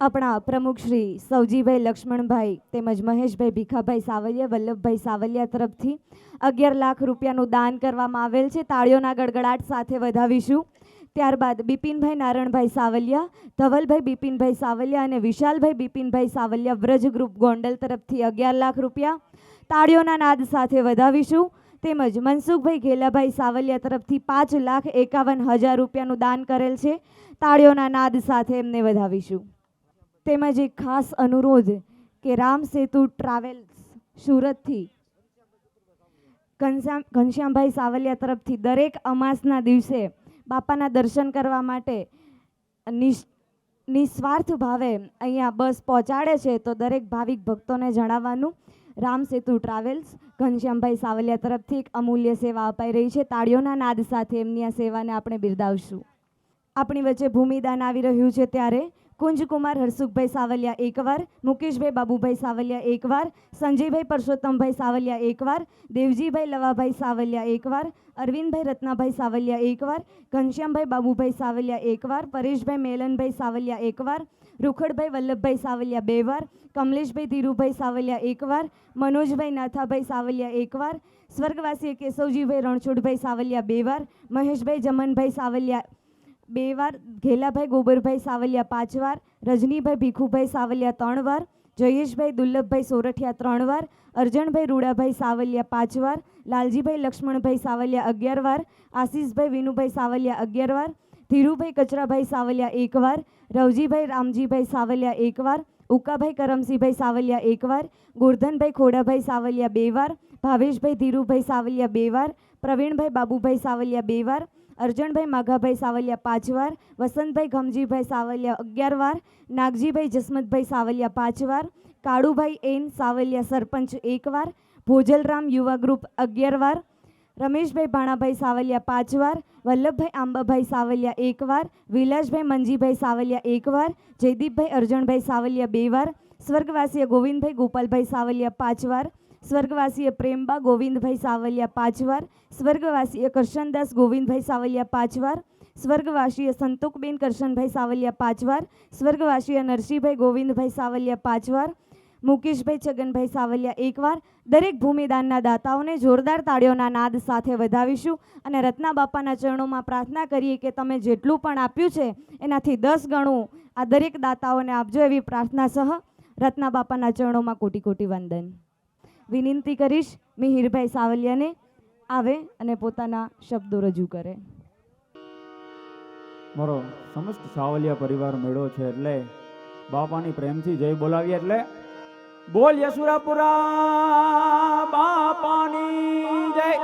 આપણા પ્રમુખ શ્રી સૌજીભાઈ લક્ષ્મણભાઈ તેમજ મહેશભાઈ ભીખાભાઈ સાવલિયા, વલ્લભભાઈ સાવલિયા તરફથી અગિયાર લાખ રૂપિયાનું દાન કરવામાં આવેલ છે. તાળીઓના ગડગડાટ સાથે વધાવીશું. ત્યારબાદ બિપિનભાઈ નારણભાઈ સાવલિયા, ધવલભાઈ બિપિનભાઈ સાવલિયા અને વિશાલભાઈ બિપિનભાઈ સાવલિયા વ્રજ ગ્રુપ ગોંડલ તરફથી અગિયાર લાખ રૂપિયા તાળીઓના નાદ સાથે વધાવીશું. તેમજ મનસુખભાઈ ઘેલાભાઈ સાવલિયા તરફથી પાંચ લાખ એકાવન હજાર રૂપિયાનું દાન કરેલ છે. તાળીઓના નાદ સાથે એમને વધાવીશું. તેમજ એક ખાસ અનુરોધ કે રામ સેતુ ટ્રાવેલ્સ સુરતથી. ઘનશ્યામ, ઘનશ્યામભાઈ સાવલિયા તરફથી દરેક અમાસના દિવસે બાપાના દર્શન કરવા માટે નિસ્વાર્થ ભાવે અહીંયા બસ પહોંચાડે છે તો દરેક ભાવિક ભક્તોને જણાવવાનું. રામ સેતુ ટ્રાવેલ્સ, ઘનશ્યામભાઈ સાવલિયા તરફથી એક અમૂલ્ય સેવા અપાઈ રહી છે. તાળીઓના નાદ સાથે એમની આ સેવાને આપણે બિરદાવશું. આપણી વચ્ચે ભૂમિદાન આવી રહ્યું છે ત્યારે કુંજકુમાર, હરસુખભાઈ સાવલિયા એકવાર, મુકેશભાઈ બાબુભાઈ સાવલિયા એકવાર, સંજયભાઈ પરસોત્તમભાઈ સાવલિયા એકવાર, દેવજીભાઈ લવાભાઈ સાવલિયા એકવાર, અરવિંદભાઈ રત્નાભાઈ સાવલિયા એકવાર, ઘનશ્યામભાઈ બાબુભાઈ સાવલિયા એકવાર, પરેશભાઈ મેલનભાઈ સાવલિયા એકવાર, રૂખડભાઈ વલ્લભભાઈ સાવલિયા બે વાર કમલેશભાઈ ધીરુભાઈ સાવલિયા એકવાર, મનોજભાઈ નાથાભાઈ સાવલિયા એકવાર સ્વર્ગવાસી કેશવજીભાઈ રણછોડભાઈ સાવલિયા બે વાર મહેશભાઈ જમનભાઈ સાવલિયા બે વાર, ઘેલાભાઈ ગોબરભાઈ સાવલિયા પાંચ વાર, રજનીભાઈ ભીખુભાઈ સાવલિયા ત્રણ વાર, જયેશભાઈ દુર્લભભાઈ સોરઠિયા ત્રણ વાર, અર્જણભાઈ રૂડાભાઈ સાવલિયા પાંચ વાર, લાલજીભાઈ લક્ષ્મણભાઈ સાવલિયા અગિયાર વાર, આશીષભાઈ વિનુભાઈ સાવલિયા અગિયાર વાર, ધીરુભાઈ કચરાભાઈ સાવલિયા એક વાર, રવજીભાઈ રામજીભાઈ સાવલિયા એક વાર, ઉકાભાઈ કરમસિંહભાઈ સાવલિયા એક વાર, ગોરધનભાઈ ખોડાભાઈ સાવલિયા બે વાર, ભાવેશભાઈ ધીરુભાઈ સાવલિયા બે વાર, પ્રવીણભાઈ બાબુભાઈ સાવલિયા બે વાર અર્જણભાઈ માઘાભાઈ સાવલિયા પાંચ વાર વસંતભાઈ ગમજીભાઈ સાવલિયા અગિયાર વાર નાગજીભાઈ જસમતભાઈ સાવલિયા પાંચ વાર કાળુભાઈ એન સાવલિયા સરપંચ એક વાર ભોજલરામ યુવા ગ્રુપ અગિયાર વાર રમેશભાઈ ભાણાભાઈ સાવલિયા પાંચ વાર વલ્લભભાઈ આંબાભાઈ સાવલિયા એક વાર વિલાસભાઈ મંજીભાઈ સાવલિયા એક વાર જયદીપભાઈ અર્જણભાઈ સાવલિયા બે વાર સ્વર્ગવાસીય ગોવિંદભાઈ ગોપાલભાઈ સાવલિયા પાંચ વાર સ્વર્ગવાસીય પ્રેમબા ગોવિંદભાઈ સાવલિયા પાંચ વાર સ્વર્ગવાસીય કરશનદાસ ગોવિંદભાઈ સાવલિયા પાંચ વાર સ્વર્ગવાસીય સંતોકબેન કરશનભાઈ સાવલિયા પાંચ વાર સ્વર્ગવાસીય નરસિંહભાઈ ગોવિંદભાઈ સાવલિયા પાંચ વાર મુકેશભાઈ છગનભાઈ સાવલિયા એકવાર. દરેક ભૂમિદાનના દાતાઓને જોરદાર તાળીઓના નાદ સાથે વધાવીશું અને રત્ના બાપાના ચરણોમાં પ્રાર્થના કરીએ કે તમે જેટલું પણ આપ્યું છે, એનાથી દસ ગણું આ દરેક દાતાઓને આપજો એવી પ્રાર્થના સહ રત્ના બાપાના ચરણોમાં કોટી કોટી વંદન. વિનંતી કરીશ મિહિરભાઈ સાવલિયાને આવે અને પોતાના શબ્દો રજૂ કરે. મારો સમસ્ત સાવલિયા પરિવાર મેળો છે એટલે બાપાની પ્રેમથી જય બોલાવીએ એટલે બોલ યસુરાપુરા બાપાની જય.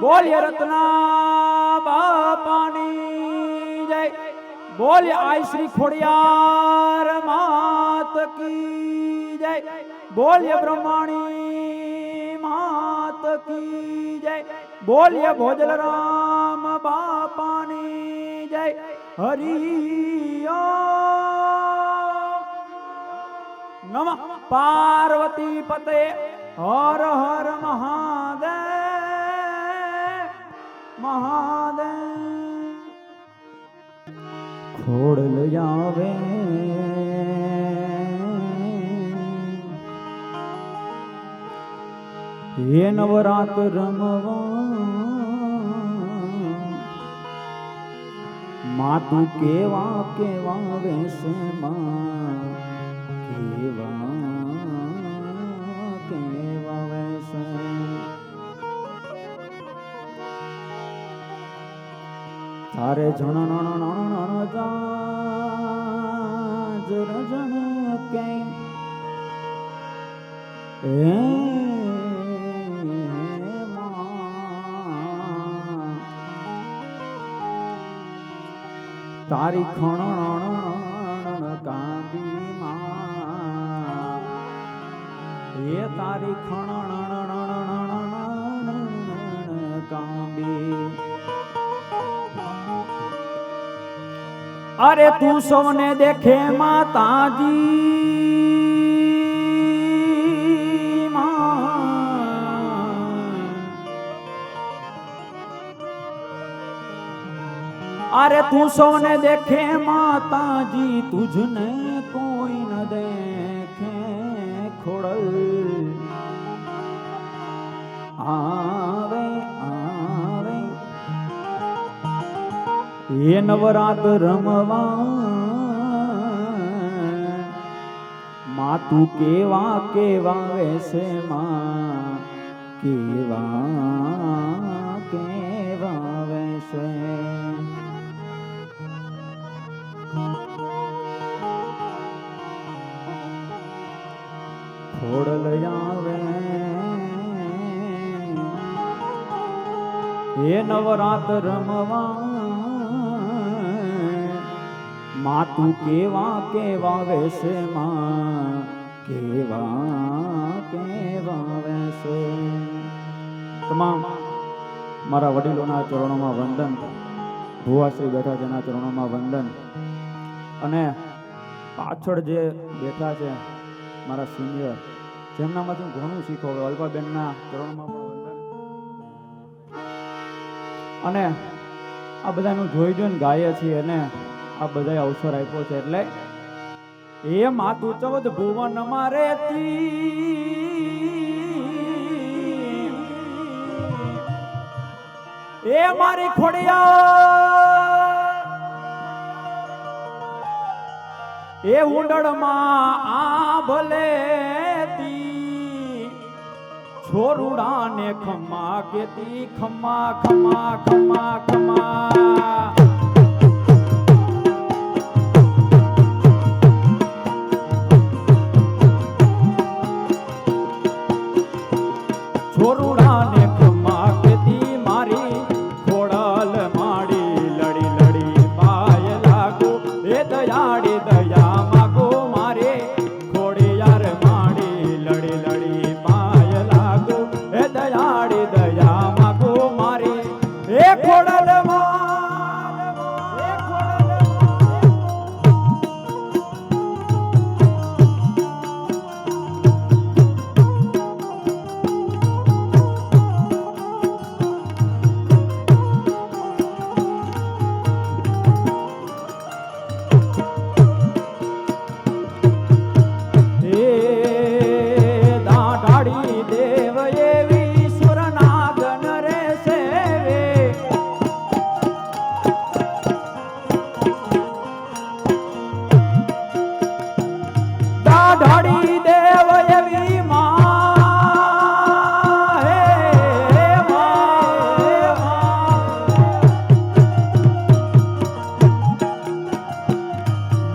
બોલ રત્ના, બાપાની જય. બોલ આઈ શ્રી ખોડિયાર માત કી જય. બોલ બ્રહ્માણી, માત કી જય. બોલ્ય ભોજલ રામ બાપાની જય. હરિ નમ. પાર્વતી પતે, હર હર મહાદેવ. મહાદેવ. ખોડલ આવે હે નવરાત રમવા. માતું કેવા કેવા વેશમાં? કેવા કેવા વેશ તારે જણ જાજ રજણ કે એ તારી ખણ કાંદી માં એ તારી ખણ કાંબી અરે તું સૌને દેખે માતાજી. અરે તું સૌને દેખે માતાજી, તુજને કોઈ ન દેખે ખોડલ. આવે આવે. એ નવરાત રમવા. માં તું કેવા કેવા વેસે માં કેવા કેવા વેસે ખોડલ આવે. એ નવરાત રમવા. માં કેવા કેવા વેશે માં કેવા કેવા વેશે. તમામ મારા વડીલોના ચરણોમાં વંદન. ભુવાશ્રી બેઠા જેના ચરણોમાં વંદન. અને પાછળ જે બેઠા છે મારા સિનિયર જેમનામાંથી ઘણું શીખો અલ્પાબેનના ચરણમાં પણ વંદન અને આ બધાનું જોઈ જોઈને ગાઈએ છીએ અને આ બધાએ અવસર આપ્યો છે એટલે એ માતું ચૌદ ભુવન મારે એ મારી ખોડિયા. એ ઉંડળમાં આ ભલે છોરુડા ને ખમ્મા કેતી ખમા ખમા ખમા. ખમ્મા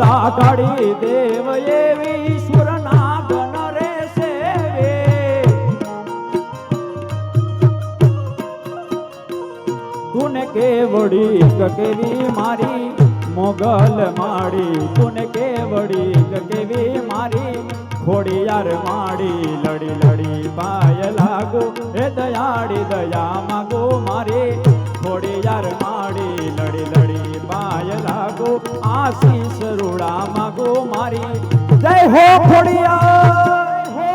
માં. દાઢાડી દેવ એવી સુરના ગણ રે. સેવે તુને કેવડી કેવી મારી? મોગલ માડી. તુને કેવડી કેવી મારી? ખોડિયાર માડી. લડી લડી પાય લાગો. એ દયાડી દયા માગો મારી. ખોડિયાર માડી, લડી લડી આશીષ રૂડા માગો મારી જય હો ખોડિયાર હો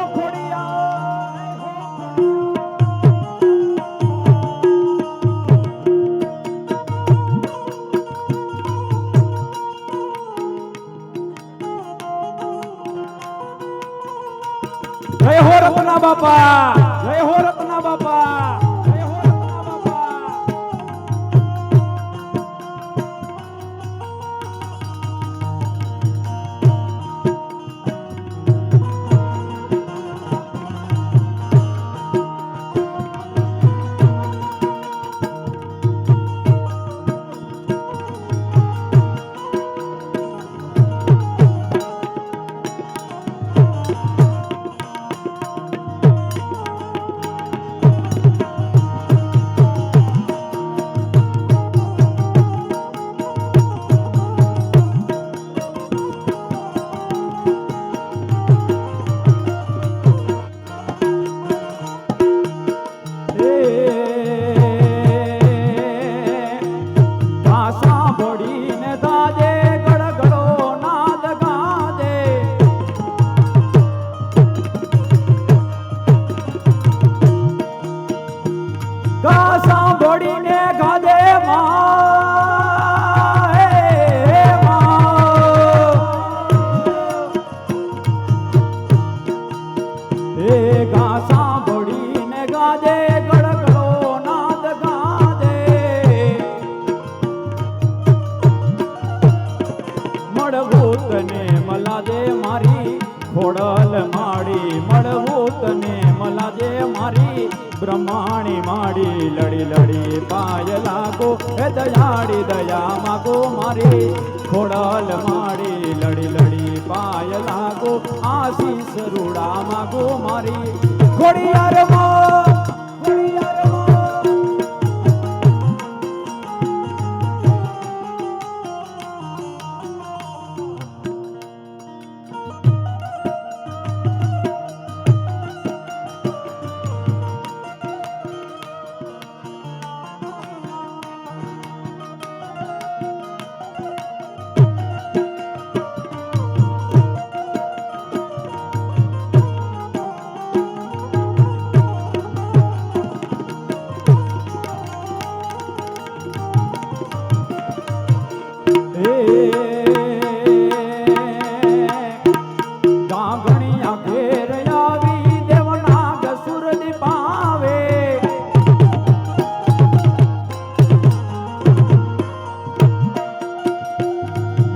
જય બાપા જય હો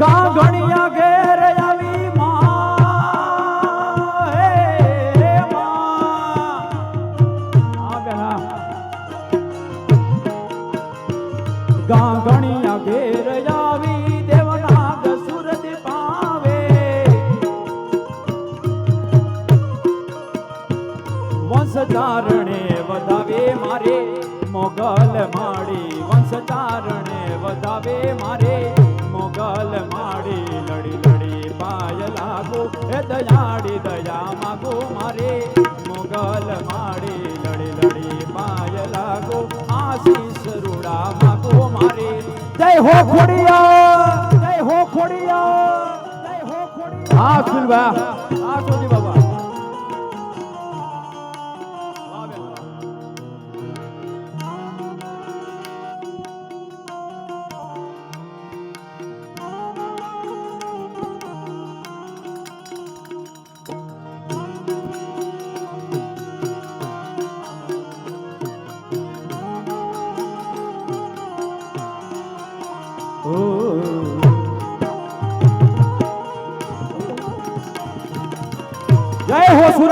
ગાંગણિયા ઘેર આવી ગાંગણિયા ઘેર આવી દેવનાગ સુરજ પાવે. વંશધારણે વધાવે મારે, મોગલ માડી વંશધારણે વધાવે મારે. મોગલ માડી લડી લડી પાય લાગો એ દયાડી દયા માગો મારે. મોગલ માડી લડી લડી પાય લાગુ આશીષ રૂડા માગો મારે. જય હો ખોડિયા જય હો ખોડિયા જય હો ખોડિયા. હા સુલવા આ સોજી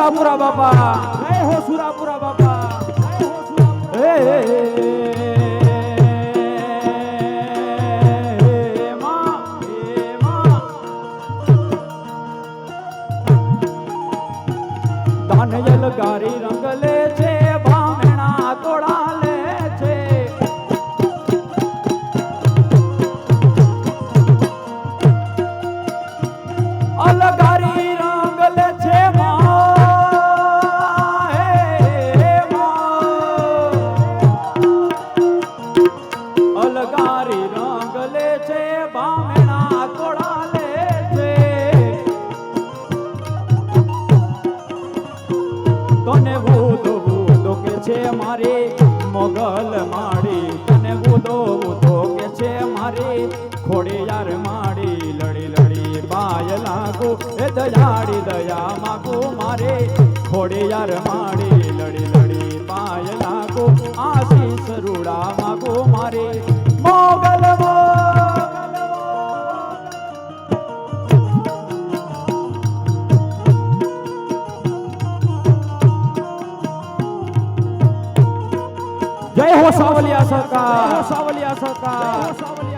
સુરાપુરા બાપા જય હો સુરાપુરા બાપા જય હો સુરાપુરા ગારી રંગ લે છે ભામણા તોડા લે છે અલગારી જય હો સાવલિયા સરકાર. સાવલિયા સરકાર.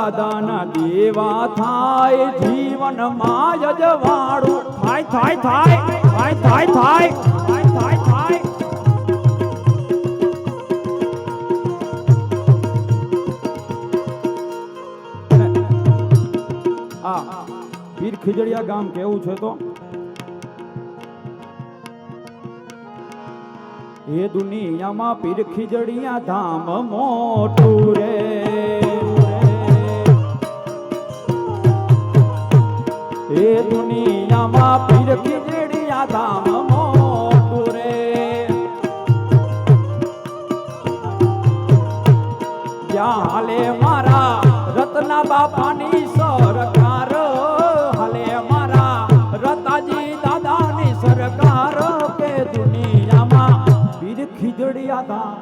દાદાના દેવા થાય જીવનમાં યજવાળું થાય થાય થાય થાય થાય થાય થાય થાય ગામ કેવું છે તો? એ દુનિયામાં પીર ખીજડીયા ધામ મોટું રે. એ દુનિયામાં પીર ખીજડીયા ધામ મોટું રે. ત્યાં હાલે મારા રત્ના બાપાની સરકાર. હાલે મારા રતાજી દાદાની સરકાર. કે દુનિયામાં પીર ખીજડીયા ધામ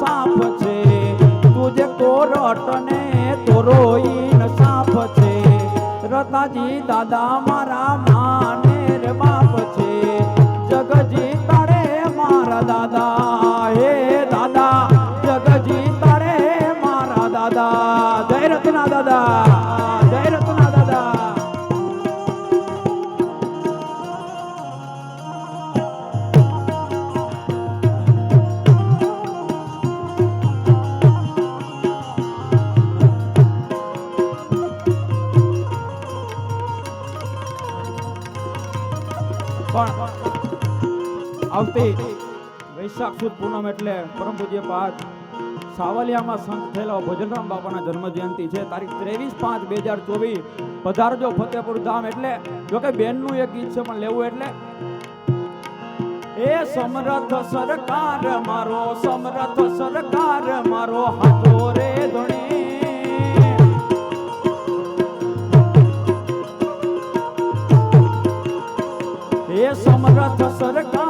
સાપ છે. તું જે કોરટને તોરોઈન સાપ છે. રતાજી દાદા મારા માન સુદ પૂનમ એટલે પરમ પૂજ્ય પાઠ સાવલિયામાં સંત થયેલા ભજનરામ બાપાના જન્મ જયંતિ છે, તારીખ ત્રેવીસ પાંચ બે હજાર ચોવીસ. પધારજો ફતેપુર ધામ એટલે જોકે બેનનું એક ગીત છે, પણ લેવું એટલે. એ સમરથ સરકાર મારો, સમરથ સરકાર મારો હાથો રે ધણી. એ સમરથ સરકાર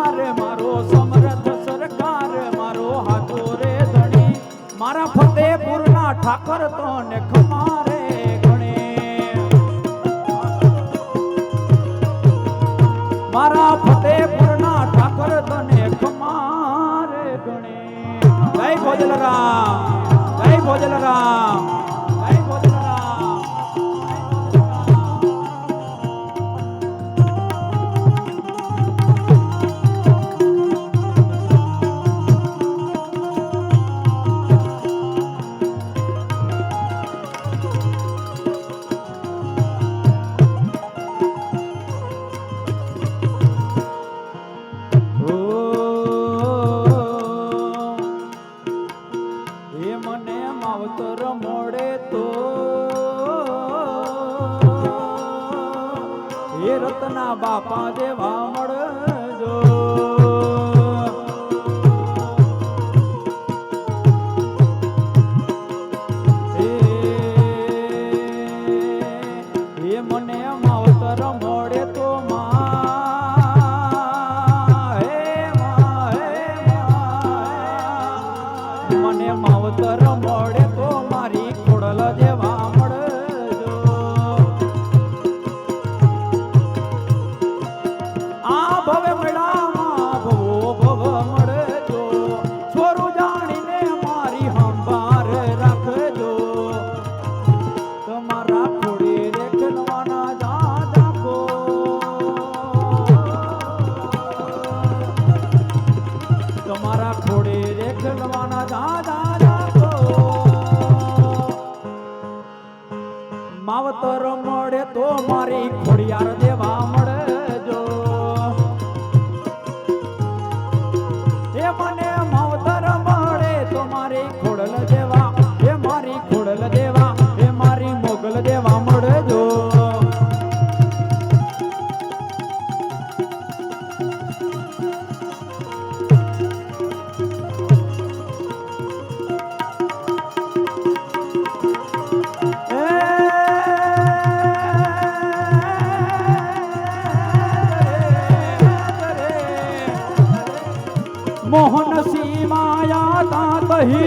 ઠાકર તો ને ખબર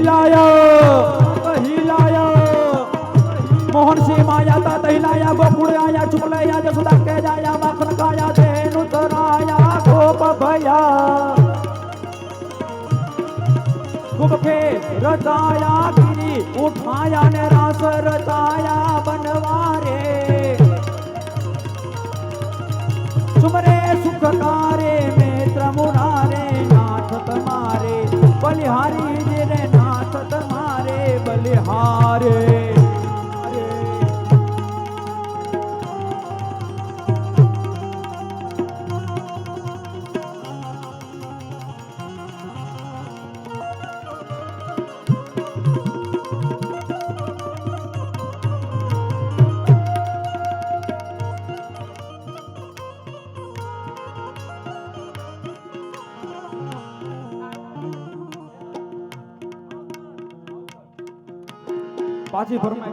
હિલાયા હિલાયા મોહનસિંહ માયા તા તહિલાયા ગોકુળ આયા ચુપલયા જસુદા કે જાયા માખન ખાયા તેનું તરાયા ગોપ ભયા ગુમખે રચાયા ગીરી ઉઠાયા ને રાસ રચાયા બનવારે સુમરે સુખકારે हमारे પાછી ફરમાય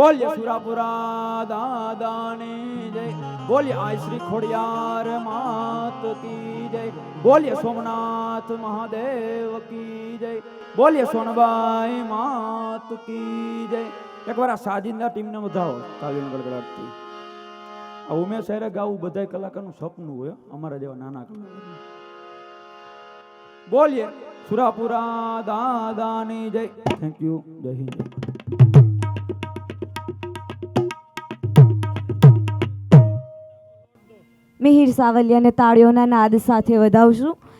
બોલ્ય સુરાપુરા દાદાની જય. બોલ્ય આય શ્રી ખોડિયાર માત કી જય. બોલ્ય સોમનાથ મહાદેવ કી જય. બોલ્ય સોનબાઈ માત કી જય. એકવાર આ સાજિંદા ટીમને વધાવો તાલીમ ગડગડાટથી આ ઉમેશ સાહેરે ગાવું બધા કલાકારનું સપનું હોય, અમારા જેવા નાના કલાકાર. બોલીએ સુરાપુરા દાદાની જય. થેન્ક યુ જય હિન્દ. મિહિર સાવલિયાને તાળીઓના નાદ સાથે વધાવશું.